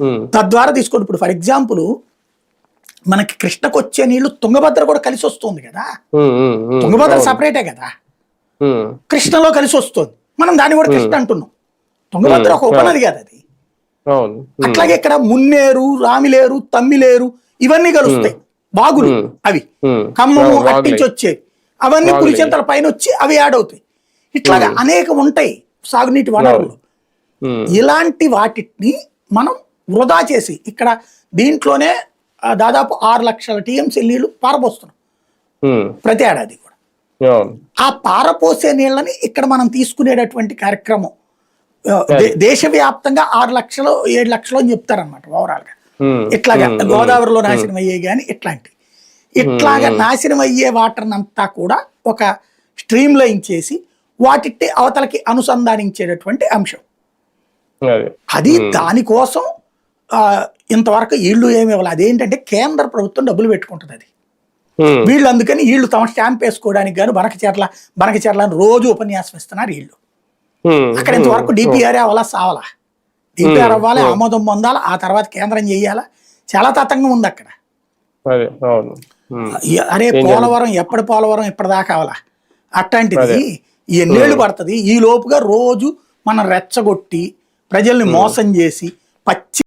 ఉమ్, తద్వారా తీసుకోండి. ఇప్పుడు ఫర్ ఎగ్జాంపుల్ మనకి కృష్ణకు వచ్చే నీళ్ళు తుంగభద్ర కూడా కలిసి వస్తుంది కదా? ఉమ్, ఉమ్, తుంగభద్ర. సపరేటే కదా? కృష్ణలో కలిసి వస్తుంది. మనం దాన్ని కూడా కృష్ణ అంటున్నాం. తుంగభద్ర ఒక ఉపనది కదా అది అట్లాగే ఇక్కడ మున్నేరు రామిలేరు తమ్మిలేరు ఇవన్నీ కలుస్తాయి. బాగులు. అవి. ఖమ్మము వాగులే. అట్టించి వచ్చేవి అవన్నీ. పులిచెంతల పైన వచ్చి అవి యాడ్ అవుతాయి. ఇట్లాగా అనేకం ఉంటాయి సాగునీటి వనరులు. ఇలాంటి వాటిని మనం వృధా చేసి ఇక్కడ దీంట్లోనే దాదాపు ఆరు లక్షల టీఎంసీ నీళ్ళు పారబోస్తున్నాం. ప్రతి ఏడాది కూడా. ఆ పారపోసే నీళ్ళని ఇక్కడ మనం తీసుకునేటటువంటి కార్యక్రమం దేశవ్యాప్తంగా ఆరు లక్షలు ఏడు లక్షలు అని చెప్తారనమాట ఓవరాల్గా ఉమ్, ఇట్లాగా గోదావరిలో నాశనం అయ్యే కానీ ఇట్లాంటి ఇట్లాగా నాశనం అయ్యే వాటర్ అంతా కూడా ఒక స్ట్రీమ్ లైన్ చేసి వాటి అవతలకి అనుసంధానించేటటువంటి అంశం. అది. దానికోసం ఇంతవరకు ఇళ్ళు ఏమి ఇవ్వాలి. అదేంటంటే కేంద్ర ప్రభుత్వం డబ్బులు పెట్టుకుంటుంది అది. వీళ్ళు అందుకని వీళ్ళు తమ స్టాంప్ వేసుకోవడానికి గాను బనకచెర్ల బనకచెర్ల అని రోజు ఉపన్యాసం ఇస్తున్నారు వీళ్ళు. అక్కడ ఇంతవరకు డిపిఆర్ అవ్వాలా? సావాలా? డిపిఆర్ అవ్వాలి? ఆమోదం పొందాలా? ఆ తర్వాత కేంద్రం చెయ్యాలా చాలా తతంగం ఉంది అక్కడ. అరే పోలవరం ఎప్పటి పోలవరం ఇప్పటిదాకా అవలా అట్లాంటిది ఎన్నేళ్ళు పడుతుంది. ఈ లోపుగా రోజు మనం రెచ్చగొట్టి ప్రజల్ని మోసం చేసి పచ్చి